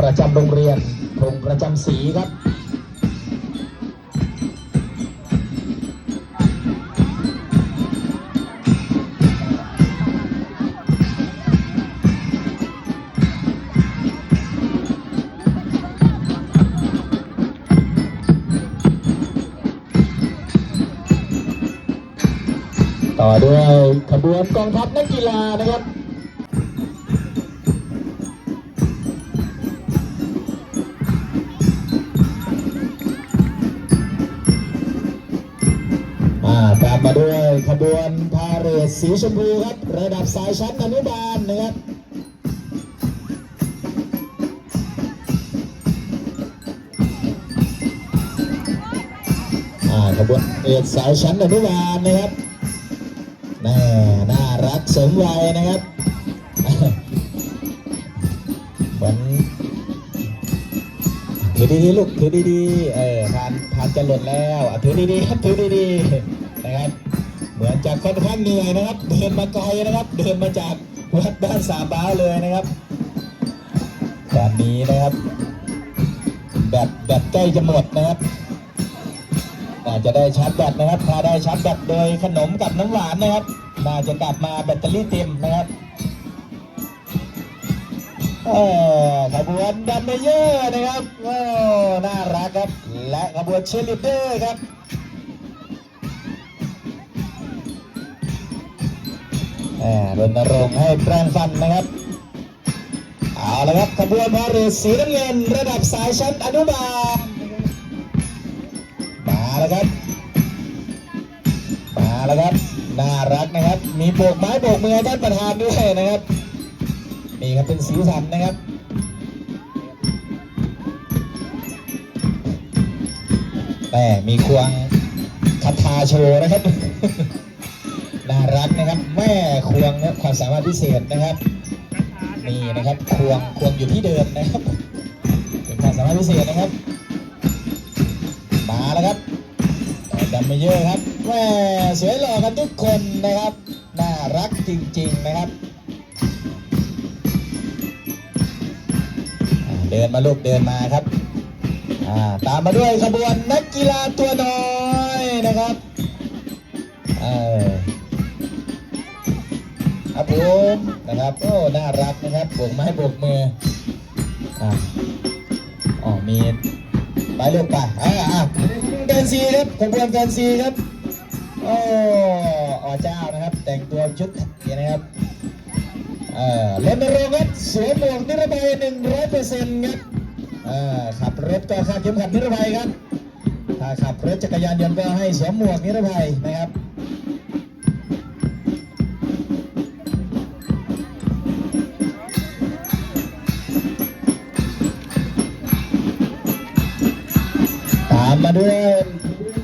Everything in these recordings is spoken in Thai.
ประจำโรงเรียนธงประจำสีครับต่อด้วยขบวนกองทัพนักกีฬานะครับ ขบวนพาเหรดสีชมพูครับ ระดับสายชั้นอนุบาลนะครับอ่าขบวนเอกสายชั้นอนุบาลนะครับแน่น่ารักสมวัยนะครับเหมือนถือดีๆลูกถือดีๆเออผ่านผ่านจะหล่นแล้วอะถือดีๆครับถือดีๆนะครับ เหมือนจะค่อนข้างเหนื่อยนะครับ เดินมาไกลนะครับ เดินมาจากวัดบ้านสามบ้าเลยนะครับตอนนี้นะครับ แบตแบตใกล้จะหมดนะครับน่าจะได้ชาร์จแบตนะครับถ้าได้ชาร์จแบตโดยขนมกับน้ำหวานนะครับน่าจะกลับมาแบตเตอรี่เต็มนะครับเออขบวนดัมเบเยอร์นะครับโอ้น่ารักครับ และขบวนเชลีดเดอร์ครับ รณรงค์ให้แปรงฟันนะครับ เอาละครับขบวนพาเหรดสีน้ำเงินระดับสายชั้นอนุบาลมาแล้วครับ มาแล้วครับ น่ารักนะครับ มีโบกไม้โบกมือให้ท่านประธานด้วยนะครับ นี่ครับเป็นสีสันนะครับแม่มีควงคาถาโชว์นะครับ น่ารักนะครับ แม่ควงนะครับความสามารถพิเศษนะครับนี่นะครับควงควงอยู่ที่เดิมนะครับเป็นความสามารถพิเศษนะครับ มาแล้วครับดัมเมเยอร์ครับแม่สวยหล่อกันทุกคนนะครับน่ารักจริงๆนะครับ เดินมาลูกเดินมาครับตามมาด้วยขบวนนักกีฬาตัวน้อย มนะครับโอ้น่ารักนะครับโบกไม้โบกมืออ่าอ๋อมีไปลูกไปอ่าอ่าแฟนซีครับขบวนแฟนซีครับโอ้อ๋อเจ้านะครับ แต่งตัวชุดนี้นะครับเอ่อรณรงค์ครับสวมหมวกนิรภัยหนึ่งร้อยเปอร์เซ็นต์ครับเอ่อขับรถก็คาดเข็มขัดนิรภัยครับถ้าขับรถจักรยานยนต์ก็ให้สวมหมวกนิรภัยนะครับ ตามมาด้วย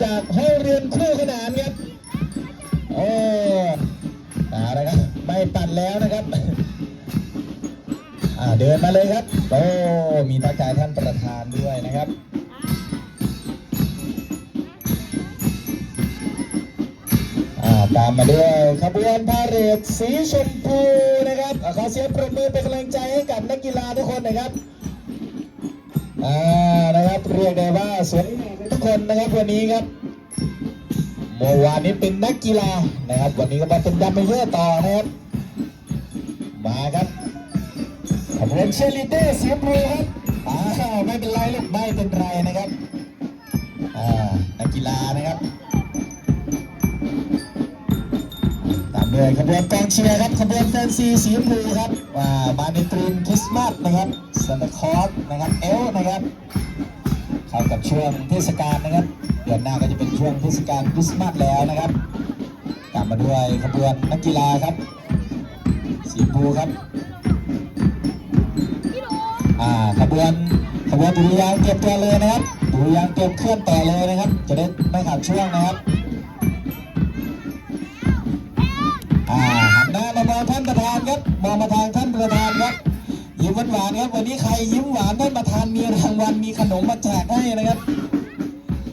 จากห้องเรียนคู่ขนานครับ โอ้มาแล้วครับ ไม่ปั่นแล้วนะครับ อ่าเดินมาเลยครับ โอ้ มีทักทายท่านประธานด้วยนะครับ ตามมาด้วยขบวนพาเหรดสีชมพูนะครับขอเสียงปรบมือเป็นกำลังใจให้กับนักกีฬาทุกคนนะครับอ่านะครับเรียกได้ว่าสวยทุกคนนะครับวันนี้ครับเมื่อวานนี้เป็นนักกีฬานะครับ วันนี้ก็มาเป็นดัมเบลเยอร์ต่อนะครับ มาครับขบวนเชลีดเดอร์เสียงปรบครับอ้าวไม่เป็นไรลูกไม่เป็นไรนะครับอ่านักกีฬานะครับ ตามด้วยขบวนกองเชียร์ครับขบวนแฟนซีสีชมพูครับอ่ามาในตรีมคริสต์มาสนะครับซานตาคลอสนะครับเอลนะครับเข้ากับช่วงเทศกาลนะครับเดือนหน้าก็จะเป็นช่วงเทศกาลคริสต์มาสแล้วนะครับตามมาด้วยขบวนนักกีฬาครับ สีชมพูครับอ่าขบวนขบวนดุริยางเก็บตัวเลยนะครับดุริยางเก็บเคลื่อนต่อเลยนะครับ จะได้ไม่ขาดช่วงนะครับ อ่าหันหน้ามามองท่านประธานครับมองมาทางท่านประธานครับยิ้มหวานครับวันนี้ใครยิ้มหวานท่านประธานมีรางวัลมีขนมมาแจกให้นะครับ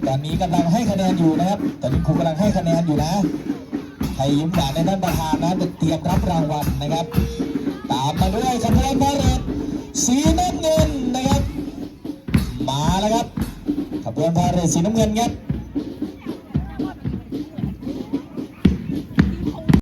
ตอนนี้กำลังให้คะแนนอยู่นะครับ ตอนนี้ครูกำลังให้คะแนนอยู่นะใครยิ้มหวานในท่านประธานนะจะเตรียมรับรางวัลนะครับ ตามมาด้วยขบวนพาเหรดสีน้ำเงินนะครับ มาแล้วครับขบวนพาเหรดสีน้ำเงินครับ